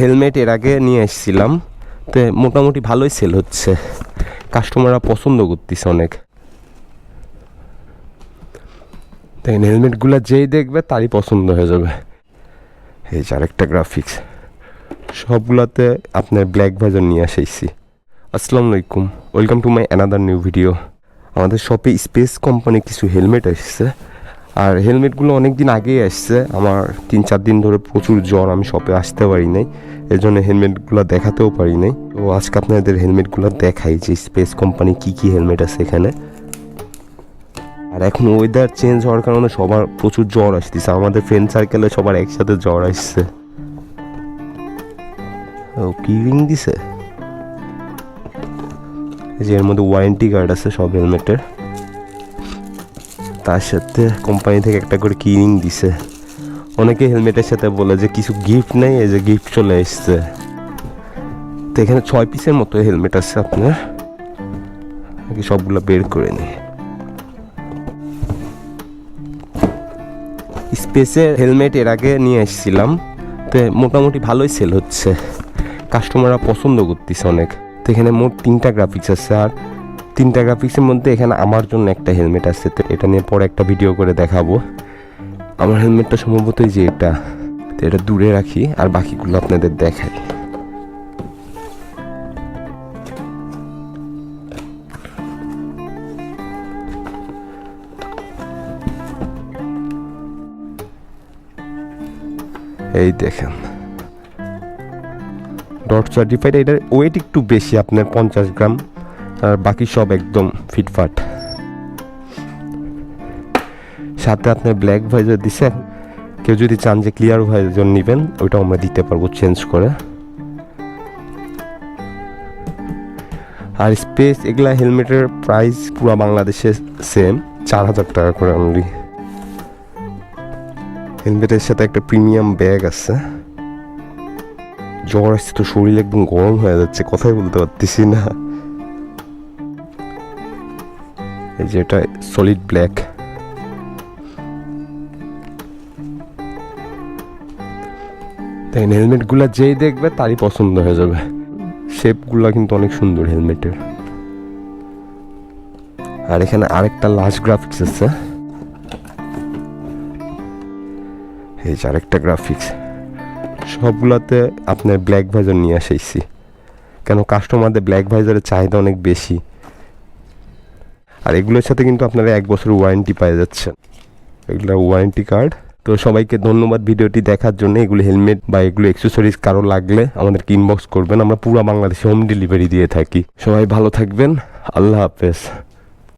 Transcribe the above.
Helmet এর আগে নিয়ে এসেছিলাম তো মোটামুটি ভালোই সেল হচ্ছে। কাস্টমাররা পছন্দ করতেছে অনেক। দেখেন হেলমেটগুলো যেই দেখবে তারই পছন্দ হয়ে যাবে। এই যে আরেকটা গ্রাফিক্স সবগুলোতে আপনার ব্ল্যাক ভার্জন নিয়ে এসেছি আসসালামু আলাইকুম। Welcome to my another new video আমাদের শপে স্পেস কোম্পানি কিছু হেলমেট এসেছে আর হেলমেটগুলো অনেক দিন আগেই আসছে। আমার তিন, চার দিন ধরে প্রচুর জ্বর, আমি শপে আসতে পারি নাই। এর জন্য হেলমেটগুলো দেখাতেও পারি নাই। তো আজকে আপনাদের হেলমেটগুলো দেখাই যে স্পেস কোম্পানি কি কি হেলমেট আছে এখানে। আর এখন ওয়েদার চেঞ্জ হওয়ার কারণে সবার প্রচুর জ্বর আসতেছে। আমাদের ফ্রেন্ড সার্কেলে সবার একসাথে জ্বর আসছে। ও, কি রিং দিছে? যে এর মধ্যে ওয়ারেন্টি কার্ড আছে সব হেলমেটের। তার সাথে কোম্পানি থেকে একটা করে কিনিং দিছে। অনেকে হেলমেটের সাথে বলে যে কিছু গিফট নেই, এই যে গিফট চলে এসছে। তো এখানে ছয় পিসের মতো হেলমেট আছে আপনার। আগে সবগুলো বের করে নিই। স্পেসের হেলমেট এর আগে নিয়ে এসেছিলাম তো মোটামুটি ভালোই সেল হচ্ছে। কাস্টমাররা পছন্দ করতেছে অনেক। তো এখানে মোট তিনটা গ্রাফিক্স আছে আর তিনটা গ্রাফিক্সের মধ্যে এখানে আমার জন্য একটা হেলমেট আছে, তো এটা নিয়ে পরে একটা ভিডিও করে দেখাবো। আমার হেলমেটটা সম্ভবত যে এটা, তো এটা দূরে রাখি, আর বাকিগুলো আপনাদের দেখাই। এই দেখেন। ডট সার্টিফাইড এটার ওয়েট একটু বেশি, আপনার পঞ্চাশ গ্রাম। আর বাকি সব একদম ফিটফাট। সাথে আপনার ব্ল্যাক ভাইজার দিছে কেউ যদি চান যে ক্লিয়ার ভাইজার নেবেন, ওইটাও আমরা দিতে পারব চেঞ্জ করে। আর স্পেস এগুলা হেলমেটের প্রাইস পুরো বাংলাদেশে সেম চার হাজার টাকা করে অনলি হেলমেটের সাথে একটা প্রিমিয়াম ব্যাগ আছে। জ্বর আসছে তো শরীর একদম গরম হয়ে যাচ্ছে, কথাই বলতে পারতেছি না। এই যে এটা সলিড ব্ল্যাক দেখেন হেলমেটগুলো যেই দেখবে তারই পছন্দ হয়ে যাবে। শেপগুলো কিন্তু অনেক সুন্দর হেলমেটের আর এখানে আরেকটা লাস্ট গ্রাফিক্স আছে। এই যে আরেকটা গ্রাফিক্স সবগুলোতে আপনার ব্ল্যাক ভাইজার নিয়ে এসেছি কেন কাস্টমারদের ব্ল্যাক ভাইজারের চাহিদা অনেক বেশি। আর এগুলোর সাথে কিন্তু আপনারা এক বছর ওয়ারেন্টি পেয়ে যাচ্ছেন। এগুলো ওয়ারেন্টি কার্ড তো সবাইকে ধন্যবাদ ভিডিওটি দেখার জন্য। এগুলো হেলমেট বা এগুলো অ্যাক্সেসরিজ কারও লাগলে আমাদেরকে ইনবক্স করবেন। আমরা পুরো বাংলাদেশে হোম ডেলিভারি দিয়ে থাকি। সবাই ভালো থাকবেন। আল্লাহ হাফেজ।